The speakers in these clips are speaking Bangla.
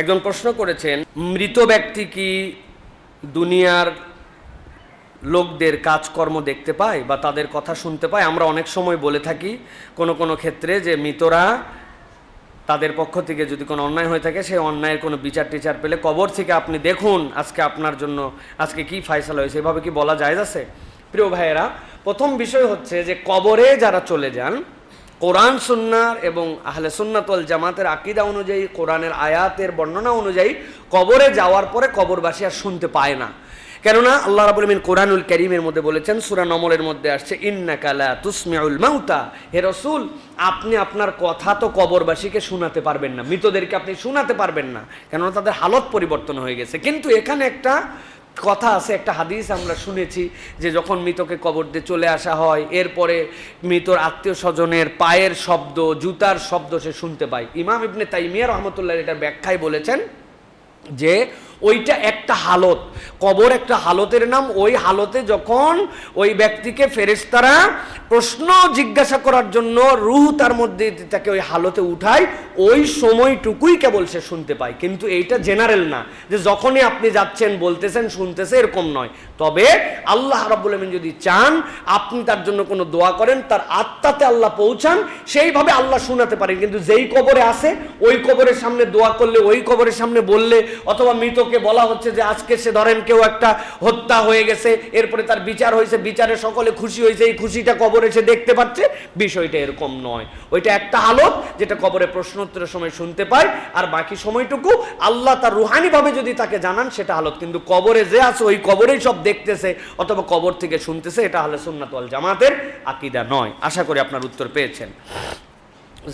একজন প্রশ্ন করেছেন, মৃত ব্যক্তি কি দুনিয়ার লোকদের কাজকর্ম দেখতে পায় বা তাদের কথা শুনতে পায়? আমরা অনেক সময় বলে থাকি কোনো কোনো ক্ষেত্রে যে মৃতরা তাদের পক্ষ থেকে যদি কোনো অন্যায় হয়ে থাকে, সেই অন্যায়ের কোনো বিচার টিচার পেলে কবর থেকে আপনি দেখুন আজকে আপনার জন্য, আজকে কি ফাইসালা হয়েছে, এভাবে কি বলা যায় আছে? প্রিয় ভাইয়েরা, প্রথম বিষয় হচ্ছে যে কবরে যারা চলে যান কোরআন সুন্নার এবং আহলে সুন্নাতল জামাতের আকিদা অনুযায়ী, কোরআনের আয়াতের বর্ণনা অনুযায়ী কবরে যাওয়ার পরে কবরবাসী আর শুনতে পায় না। কেননা আল্লাহ রাবুল মিন কোরআনুল করিমের মধ্যে বলেছেন, সুরা নমলের মধ্যে আসছে ইন্নাকালা তুসমিউল মাউতা। হে রসুল, আপনি আপনার কথা তো কবরবাসীকে শোনাতে পারবেন না, মৃতদেরকে আপনি শোনাতে পারবেন না, কেননা তাদের হালত পরিবর্তন হয়ে গেছে। কিন্তু এখানে একটা কথা আছে, একটা হাদিস আমরা শুনেছি যে যখন মৃতকে কবর দিয়ে চলে আসা হয়, এরপরে মৃতর আত্মীয় স্বজনের পায়ের শব্দ, জুতার শব্দ সে শুনতে পায়। ইমাম ইবনে তাইমিয়া রহমতুল্লাহ এটার ব্যাখ্যায় বলেছেন যে ওইটা একটা হালত। কবর একটা হালতের নাম, ওই হালতে যখন ওই ব্যক্তিকে ফেরেশতারা প্রশ্ন জিজ্ঞাসা করার জন্য রুহ তার মধ্যে তাকে ওই হালতে উঠায়, ওই সময়টুকুই কেবল সে শুনতে পায়। কিন্তু এইটা জেনারেল না, যে যখনই আপনি যাচ্ছেন, বলতেছেন, শুনতেছে, এরকম নয়। তবে আল্লাহ রাব্বুল আমিন যদি চান, আপনি তার জন্য কোনো দোয়া করেন, তার আত্মাতে আল্লাহ পৌঁছান, সেইভাবে আল্লাহ শোনাতে পারেন। কিন্তু যেই কবরে আসে ওই কবরের সামনে দোয়া করলে, ওই কবরের সামনে বললে, অথবা মৃতকে বলা হচ্ছে যে, আজকে সে ধরেন কেউ একটা হত্যা হয়ে গেছে, এরপরে তার বিচার হয়েছে, বিচারে সকলে খুশি হয়েছে, এই খুশিটা কবরে সে দেখতে পাচ্ছে, বিষয়টা এরকম নয়। ওইটা একটা হালত যেটা কবরে প্রশ্নোত্তরের সময় শুনতে পায়, আর বাকি সময়টুকু আল্লাহ তার রুহানিভাবে যদি তাকে জানান, সেটা হালত কিন্তু কবরে যে আছে, ওই কবরেই সব দেখতেছে, অথবা কবর থেকে শুনতেছে, এটা হলে সুন্নাতল জামাতের আকিদা নয়। আশা করি আপনার উত্তর পেয়েছেন।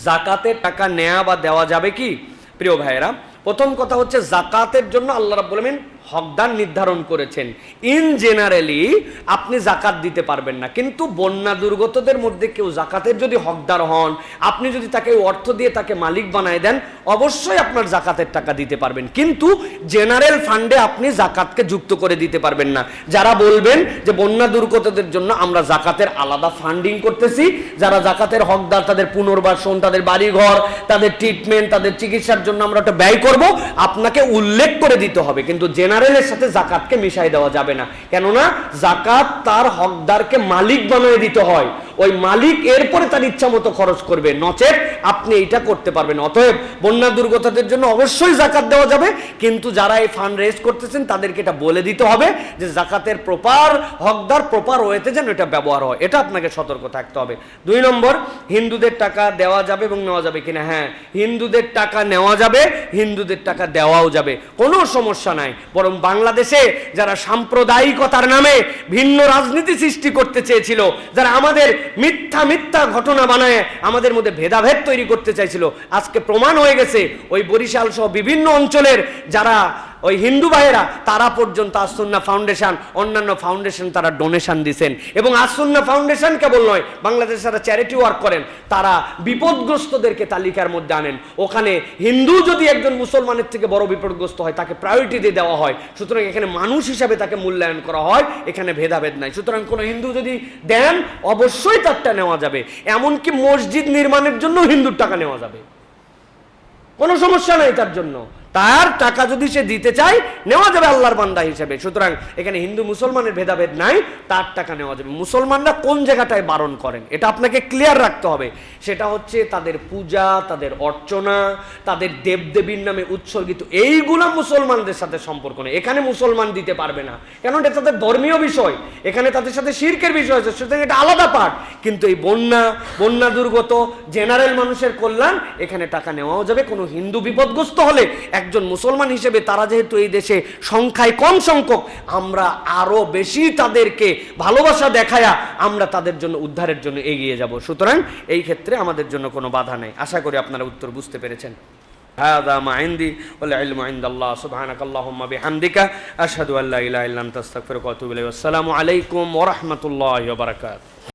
জাকাতের টাকা নেওয়া বা দেওয়া যাবে কি? প্রিয় ভাইয়েরা, প্রথম কথা হচ্ছে জাকাতের জন্য আল্লাহ রাব্বুল আমিন হকদার নির্ধারণ করেছেন। ইন জেনারেলি আপনি জাকাত দিতে পারবেন না। কিন্তু বন্যা দুর্গতদের মধ্যে কেউ জাকাতের যদি হকদার হন, আপনি যদি তাকে অর্থ দিয়ে তাকে মালিক বানায় দেন, অবশ্যই আপনার জাকাতের টাকা দিতে পারবেন। কিন্তু জেনারেল ফান্ডে আপনি জাকাতকে যুক্ত করে দিতে পারবেন না। যারা বলবেন যে বন্যা দুর্গতদের জন্য আমরা জাকাতের আলাদা ফান্ডিং করতেছি, যারা জাকাতের হকদার, তাদের পুনর্বাসন, তাদের বাড়িঘর, তাদের ট্রিটমেন্ট তাদের চিকিৎসার জন্য আমরা ওটা ব্যয় করব, আপনাকে উল্লেখ করে দিতে হবে। কিন্তু জেনারেলের সাথে জাকাতকে মিশাই দেওয়া যাবে না। কেননা জাকাত তার হকদারকে মালিক বানিয়ে দিতে হয়। ওই মালিক এরপরে তার ইচ্ছা মতো খরচ করবে। নচেত আপনি এটা করতে পারবেন। অতএব বন্যা দুর্গতদের জন্য অবশ্যই জাকাত দেওয়া যাবে। কিন্তু যারা এই ফান্ড রেজ করতেছেন, তাদেরকে এটা বলে দিতে হবে যে জাকাতের প্রপার হকদার, প্রপার ওয়েতে যেন এটা ব্যবহার হয়। এটা আপনাকে সতর্ক থাকতে হবে। দুই নম্বর, হিন্দুদের টাকা দেওয়া যাবে এবং নেওয়া যাবে কিনা? হ্যাঁ হিন্দুদের টাকা নেওয়া যাবে, হিন্দুদের টাকা দেওয়াও যাবে। কোনো সমস্যা নাই। বরং বাংলাদেশে যারা সাম্প্রদায়িকতার নামে ভিন্ন রাজনীতি সৃষ্টি করতে চেয়েছিল, যারা আমাদের মিথ্যা মিথ্যা ঘটনা বানায় আমাদের মধ্যে ভেদাভেদ তৈরি করতে চাইছিল। আজকে প্রমাণ হয়ে গেছে, ওই বরিশাল সহ বিভিন্ন অঞ্চলের যারা ওই হিন্দু ভাইয়েরা, তারা পর্যন্ত আসন্না ফাউন্ডেশন, অন্যান্য ফাউন্ডেশন তারা ডোনেশন দিছেন। এবং আসন্না ফাউন্ডেশন কেবল নয়, বাংলাদেশে যারা চ্যারিটি ওয়ার্ক করেন, তারা বিপদগ্রস্তদেরকে তালিকার মধ্যে আনেন। ওখানে হিন্দু যদি একজন মুসলমানের থেকে বড় বিপদগ্রস্ত হয়, তাকে প্রায়োরিটি দিয়ে দেওয়া হয়। সুতরাং এখানে মানুষ হিসাবে তাকে মূল্যায়ন করা হয়, এখানে ভেদাভেদ নাই। সুতরাং কোনো হিন্দু যদি দেন, অবশ্যই তারটা নেওয়া যাবে। এমনকি মসজিদ নির্মাণের জন্য হিন্দুর টাকা নেওয়া যাবে। কোনো সমস্যা নাই তার জন্য। তার টাকা যদি সে দিতে চায়, নেওয়া যাবে আল্লাহর বান্দা হিসেবে। সুতরাং এখানে হিন্দু মুসলমানের ভেদাভেদ নাই, তার টাকা নেওয়া যাবে। মুসলমানরা কোন জায়গাটায় বারণ করেন? এটা আপনাকে ক্লিয়ার রাখতে হবে। সেটা হচ্ছে তাদের পূজা, তাদের অর্চনা, তাদের দেবদেবীর নামে উৎসর্গিত। এইগুলা মুসলমানদের সাথে সম্পর্ক নেই। এখানে মুসলমান দিতে পারবে না। কেন এটা তাদের ধর্মীয় বিষয়। এখানে তাদের সাথে শির্কের বিষয় আছে, সুতরাং এটা আলাদা পাঠ। কিন্তু এই বন্যা বন্যা দুর্গত জেনারেল মানুষের কল্যাণ, এখানে টাকা নেওয়াও যাবে। কোনো হিন্দু বিপদগ্রস্ত হলে একজন মুসলমান হিসেবে তারা যেহেতু এই দেশে সংখ্যায় কম সংখ্যক আমরা আরো বেশি তাদেরকে ভালোবাসা দেখায়া আমরা তাদের জন্য উদ্ধারের জন্য এগিয়ে যাব সুতরাং এই ক্ষেত্রে আমাদের জন্য কোনো বাধা নেই আশা করি আপনারা উত্তর বুঝতে পেরেছেন هذا ما عندي والعلم عند الله سبحانك اللهم بحمدك أشهد أن لا إله إلا أنت أستغفرك وأتوب إليك والسلام عليكم ورحمة الله وبركاته